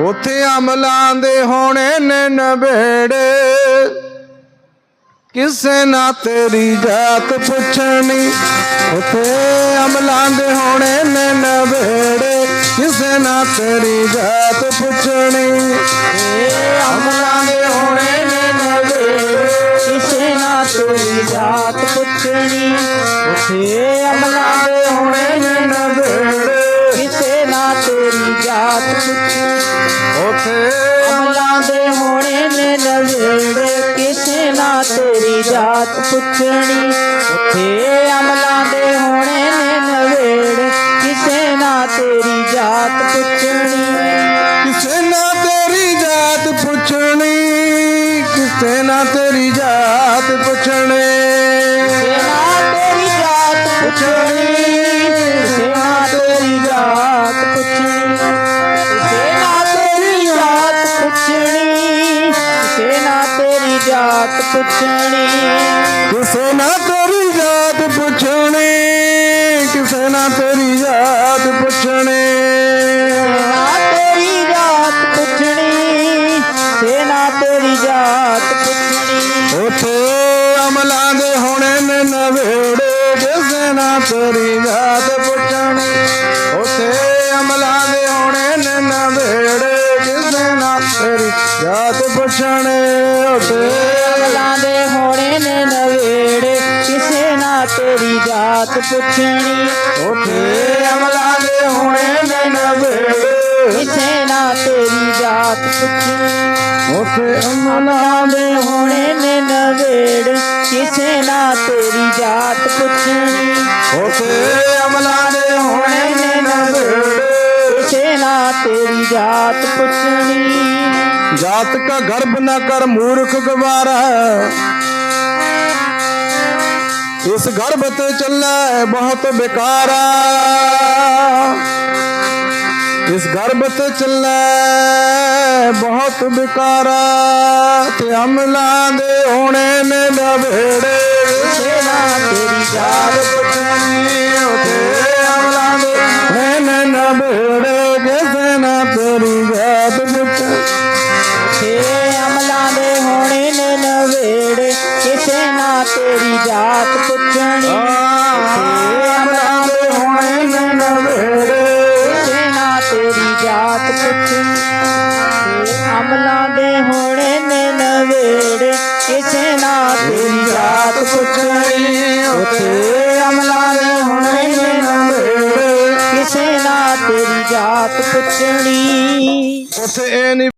ਉਥੇ ਅਮਲਾਂ ਦੇ ਹੋਣੇ ਨੇ ਨਵੇੜੇ। ਕਿਸੇ ਨਾ ਤੇਰੀ ਜਾਤ ਪੁੱਛਣੀ, ਉਥੇ ਅਮਲਾਂ ਦੇ ਹੋਣੇ ਨੇ ਨਵੇੜੇ। ਕਿਸੇ ਨਾ ਤੇਰੀ ਜਾਤ ਪੁੱਛਣੀ ਏ ਅਮਲਾਂ ਦੇ ਹੋਣੇ ਨੇ ਨਵੇੜੇ। ਕਿਸੇ ਨਾ ਤੇਰੀ ਜਾਤ ਪੁੱਛਣੀ, ਉਥੇ ਅਮਲਾਂ ਦੇ ਹੋਣੇ ਨੇ ਨਵੇੜੇ। ਅਮਲਾਂ ਦੇ ਹੋਣੇ ਨੇ ਨਵੇੜੇ ਕਿਸੇ ਨਾ ਤੇਰੀ ਜਾਤ ਪੁੱਛਣੀ। ਉਥੇ ਅਮਲਾਂ ਦੇ ਹੋਣੇ ਨੇ ਨਵੇੜੇ ਕਿਸੇ ਨਾ ਤੇਰੀ ਜਾਤ ਪੁੱਛਣੀ। ਕਿਸੇ ਨਾ ਤੇਰੀ ਜਾਤ ਪੁੱਛਣੀ ਕਿਸੇ ਨਾ ਤੇਰੀ ਜਾਤ ਪੁੱਛਣੀ। ਜਾਤ ਪੁੱਛਣੀ। ਕਿਸੇ ਨਾ ਤੇਰੀ ਜਾਤ ਪੁੱਛਣੀ ਕਿਸੇ ਨਾ ਤੇਰੀ ਜਾਤ ਪੁੱਛਣੀ। ਸੇਨਾ ਤੇਰੀ ਜਾਤ ਪੁੱਛਣੀ ਸੇਨਾ ਤੇਰੀ ਜਾਤ ਪੁੱਛਣੀ। ਉਥੇ ਅਮਲਾਂ ਦੇ ਹੋਣੇ ਨੇ ਨਵੇੜੇ ਕਿਸੇ ਨਾ ਤੇਰੀ ਜਾਤ ਪੁੱਛਣੀ। ਬਾਤ ਪੁੱਛਣੀ। ਉਥੇ ਅਮਲਾ ਦੇ ਹੋਣੇ ਨੇ ਨਵੇ ਕਿਸੇ ਨਾ ਤੇਰੀ ਜਾਤ ਪੁੱਛਣੀ ਉਥੇ ਅਮਲਾ ਦੇ ਹੋਣੇ ਨੇ ਨਵੇੜ। ਕਿਸੇ ਨਾ ਤੇਰੀ ਜਾਤ ਪੁੱਛਣੀ। ਉਥੇ ਅਮਲਾ ਦੇ ਹੋਣੇ ਨੇ ਨਵੇੜ। ਕਿਸੇ ਨਾ ਤੇਰੀ ਜਾਤ ਪੁੱਛਣੀ। ਜਾਤ ਕਾ ਗਰਭ ਨਾ ਕਰ ਮੂਰਖ ਗਵਾਰਾ। ਇਸ ਗਰਭ ਤੇ ਚੱਲੈ ਬਹੁਤ ਬੇਕਾਰਾ। ਇਸ ਗਰਭ ਤੇ ਚੱਲੈ ਬਹੁਤ ਬੇਕਾਰਾ। ਤੇ ਅਮਲਾ ਦੇ ਹੋਣੇ ਨੇ ਨਵੇੜੇ ਸੇਵਾ ਤੇਰੀ ਯਾਦ ਪੁੱਛਣੀ ਦੇ ਨੇ ਕਿਸੇ ਨਾ ਤੇਰੀ ਯਾਦ ਪੁੱਛੇ ਦੇ ਹੋਣੇ ਨੇ ਕਿਸੇ ਨਾ ਤੇਰੀ ਜਾਤ ਪੁੱਛ ਉਥੇ ਅਮਲਾਂ ਦੇ ਹੋਣੇ ਨੇ ਕਿਸੇ ਨਾ ਤੇਰੀ ਜਾਤ ਪੁੱਛਣੀ। ਉਥੇ ਇਹ ਨਹੀਂ